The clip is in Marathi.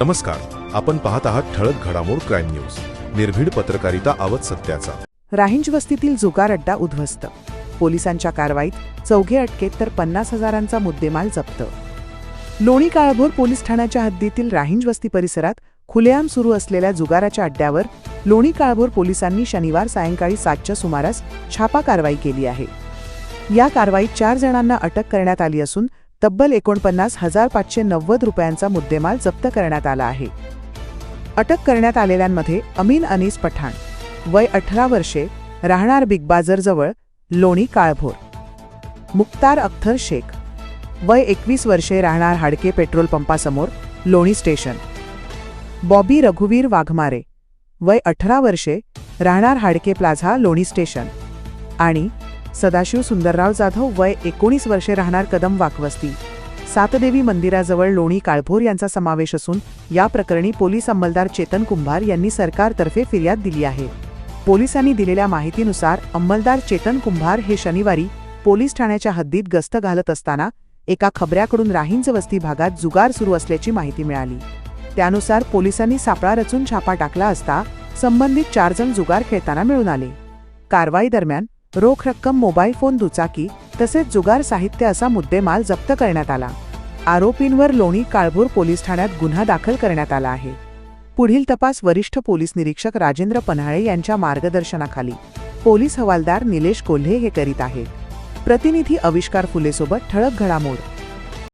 नमस्कार आपण पाहत आहात ठळक घडामोड क्राईम न्यूज. निर्भीड पत्रकारिता आवत सत्याचा. राहिंज वस्तीतील जुगार अड्डा उद्ध्वस्त. पोलिसांच्या कारवाईत चौघे अटकेत तर पन्नास हजारांचा मुद्देमाल जप्त. लोणी काळभोर पोलीस ठाण्याच्या हद्दीतील राहिंज वस्ती परिसरात खुलेआम सुरू असलेल्या जुगाराच्या अड्ड्यावर लोणी काळभोर पोलिसांनी शनिवार सायंकाळी सातच्या सुमारास छापा कारवाई केली आहे. या कारवाईत चार जणांना अटक करण्यात आली असून तब्बल एकोणपन्नास हजार पाचशे नव्वद रुपयांचा मुद्देमाल जप्त करण्यात आला आहे. अटक करण्यात आलेल्यांमध्ये अमीन अनीस पठाण वय अठरा वर्षे राहणार बिग बाजरजवळ लोणी काळभोर. मुक्तार अख्तर शेख वय एकवीस वर्षे राहणार हाडके पेट्रोल पंपासमोर लोणी स्टेशन. बॉबी रघुवीर वाघमारे वय अठरा वर्षे राहणार हाडके प्लाझा लोणी स्टेशन. आणि सदाशिव सुंदरराव जाधव वय एकोणीस वर्षे राहणार कदम वाकवस्ती. सातदेवी मंदिराजवळ लोणी काळभोर यांचा समावेश असून या प्रकरणी पोलीस अंमलदार चेतन कुंभार यांनी सरकारतर्फे फिर्याद दिली आहे. पोलिसांनी दिलेल्या माहितीनुसार अंमलदार चेतन कुंभार हे शनिवारी पोलीस ठाण्याच्या हद्दीत गस्त घालत असताना एका खबऱ्याकडून राहींज वस्ती भागात जुगार सुरू असल्याची माहिती मिळाली. त्यानुसार पोलिसांनी सापळा रचून छापा टाकला असता संबंधित चार जण जुगार खेळताना मिळून आले. कारवाई दरम्यान रोख रक्कम मोबाईल फोन दुचाकी तसेच जुगार साहित्य असा मुद्देमाल जप्त करण्यात आला. आरोपींवर लोणी काळभोर पोलीस ठाण्यात गुन्हा दाखल करण्यात आला आहे. पुढील तपास वरिष्ठ पोलीस निरीक्षक राजेंद्र पन्हाळे यांच्या मार्गदर्शनाखाली. पोलीस हवालदार निलेश कोल्हे हे करीत आहेत. प्रतिनिधी आविष्कार फुलेसोबत ठळक घडामोड.